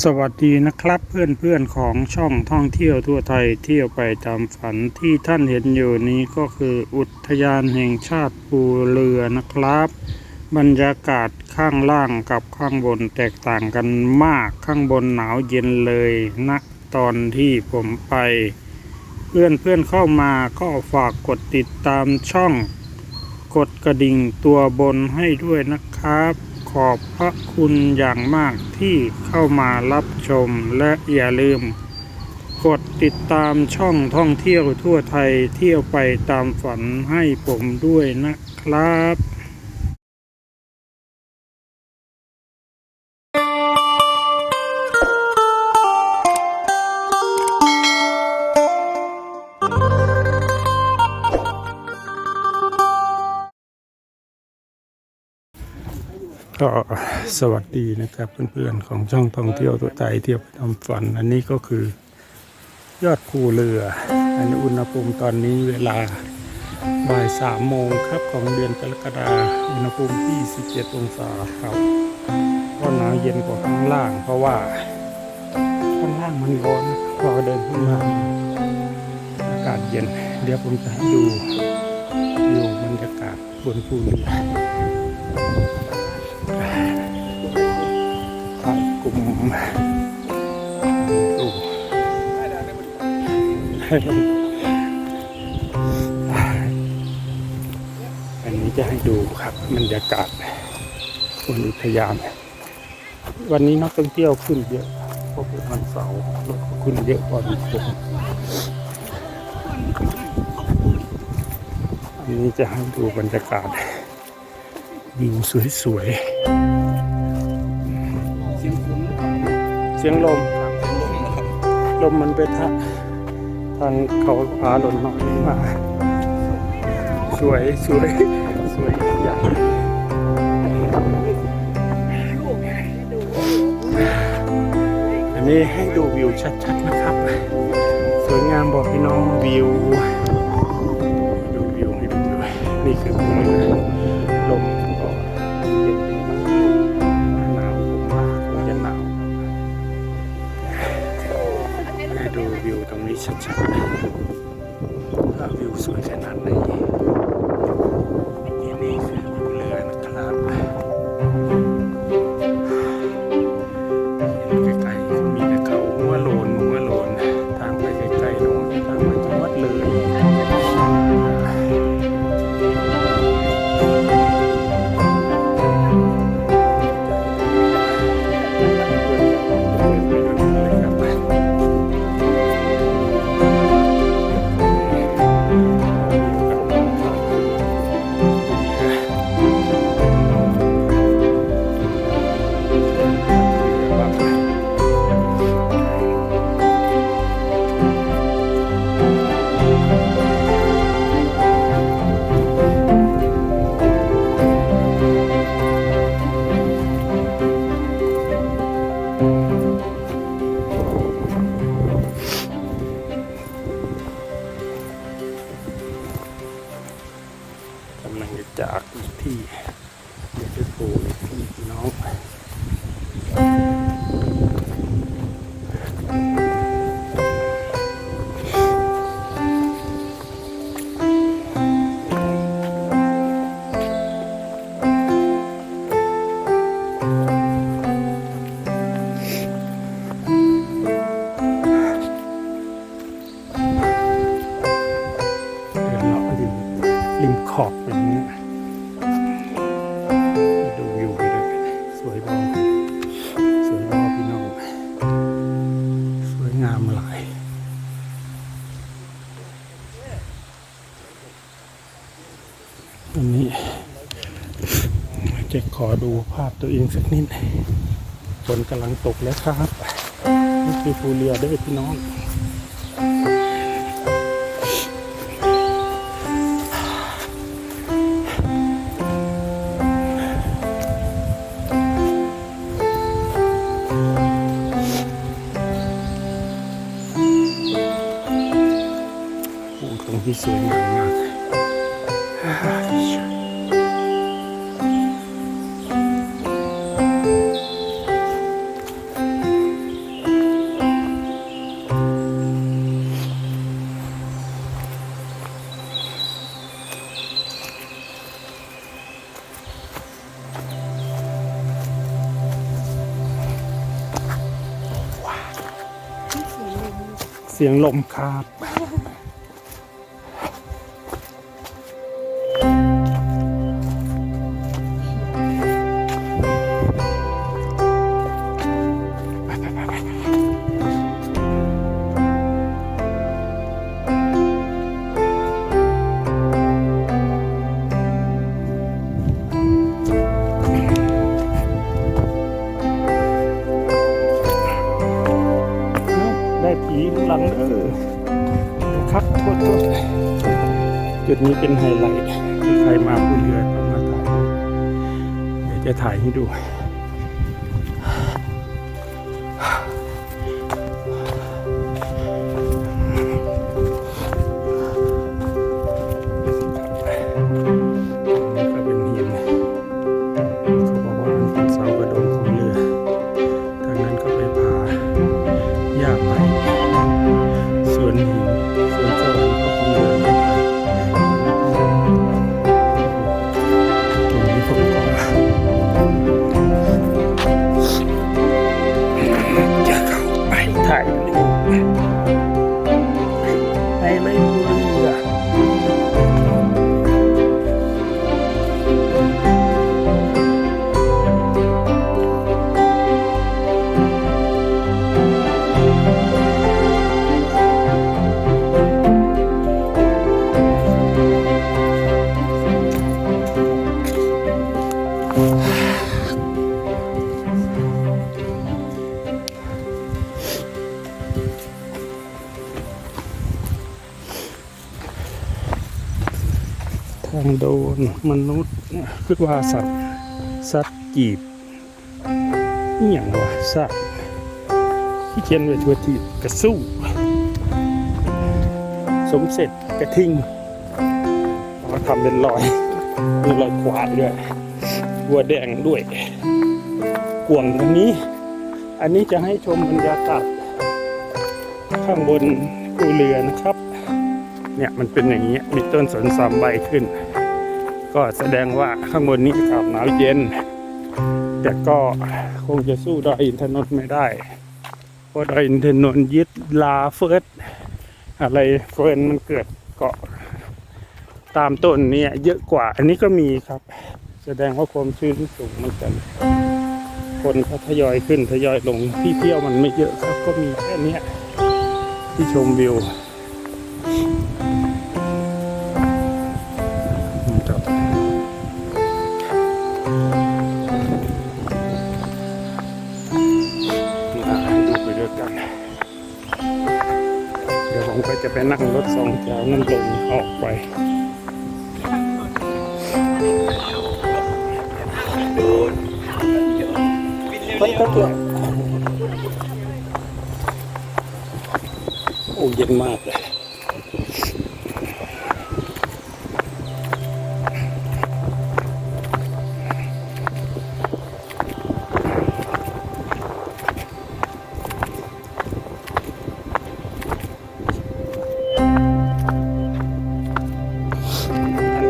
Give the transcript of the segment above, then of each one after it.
สวัสดีนะครับเพื่อนๆของช่องท่องเที่ยวทั่วไทยเที่ยวไปตามฝันที่ท่านเห็นอยู่นี้ก็คืออุทยานแห่งชาติภูเรือนะครับ บรรยากาศข้างล่างกับข้างบนแตกต่างกันมากข้างบนหนาวเย็นเลยนะตอนที่ผมไป เพื่อนๆเข้ามาก็ฝากกดติดตามช่อง กดกระดิ่งตัวบนให้ด้วยนะครับ ขอบพระคุณอย่างมากที่เข้ามารับชมและอย่าลืม กดติดตามช่องท่องเที่ยวทั่วไทยเที่ยวไปตามฝันให้ผมด้วยนะครับ ก็สวัสดีนะครับเพื่อนๆของช่องท่องเที่ยวตัวไทยเที่ยวไปทำฝัน อันนี้ก็คือยอดภูเรือ อันนี้อุณหภูมิตอนนี้เวลาบ่ายสามโมงครับของเดือนกรกฎาคมอุณหภูมิที่ 17 องศาครับก็หนาวเย็นกว่าข้างล่าง เพราะว่าข้างล่างมันร้อนพอเดินขึ้นมาอากาศเย็น เดี๋ยวผมจะให้ดูวิวบรรยากาศบนภูเรือ อันนี้จะให้ดูครับบรรยากาศบนอุทยานวันนี้นักท่องเที่ยวขึ้นเยอะเพราะเป็นวันเสาร์รถก็ขึ้นเยอะกว่าทุกคนอันนี้จะให้ดูบรรยากาศวิวสวยๆ สียงลมลมมันไปทะทางเขาพาหล่นน่อยมาสวยสวยสวยอย่างอันนี้ให้ดูวิวชัดๆนะครับ สวยงามบอกพี่น้องวิว จากที่เดี๋ยวจะโผล่อีกที่พี่น้อง อดูภาพตัวเองสักนิดฝนกำลังตกแล้วครับ นี่คือภูเรือเด้วยพี่น้อง เสียงลมครับ นี้เป็นไฮไลท์ที่ใครมาผู้เรือต้องมาถ่ายเดี๋ยวจะถ่ายให้ดู ถ่ายรูปในไรบุเรื มนุษย์คือว่าสัตว์สัตว์จีบอหย่างวะสัตว์ที่เขียนไว้ทั่วทีบกระสู้ สมเสร็จกระทิงมาทำเป็นรอยมีรอยขวาดด้วยวัวแดงด้วยกวงตรงนี้ อันนี้จะให้ชมบรรยากาศข้างบนภูเรือนะครับ เนี่ยมันเป็นอย่างนี้มีต้นสนสามใบขึ้น ก็แสดงว่าข้างบนนี้อากาศหนาวเย็น แต่ก็คงจะสู้ดอยอินทนนท์ไม่ได้ เพราะดอยอินทนนท์ยึดลาเฟิร์สอะไรเฟิร์นมันเกิดเกาะตามต้นเนี่ยเยอะกว่า อันนี้ก็มีครับ แสดงว่าความชื้นสูงเหมือนกัน คนเขาทยอยขึ้นทยอยลงที่เที่ยวมันไม่เยอะครับ ก็มีแค่นี้ที่ชมวิว สองแถวนั่นลงออกไปไปก็เถอะโอ้เย็นมากเลย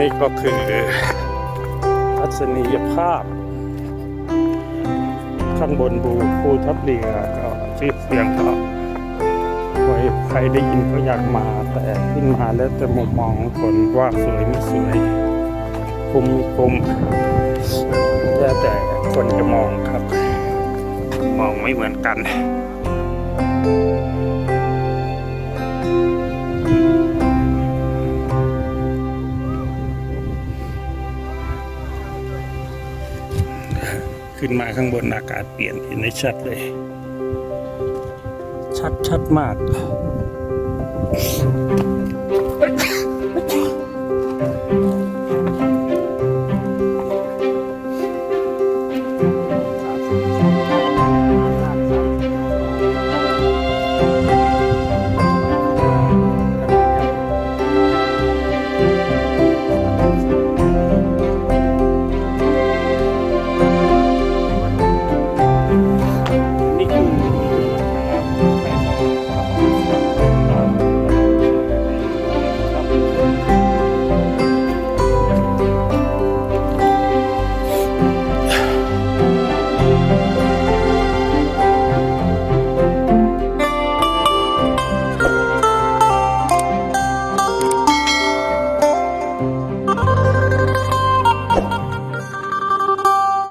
นนี้ก็คือทัศนียภาพ ข้างบนบูภูทับเรือก็ชื่อเสียงก็ใครได้ยินก็อยากมา แต่ขึ้นมาแล้วแต่มุมมองของคนว่าสวยไม่สวยคุ้มไม่คุ้มแล้วแต่คนจะมองครับ มองไม่เหมือนกัน ขึ้นมาข้างบนอากาศเปลี่ยนเห็นได้ชัดเลย ชัดชัดมาก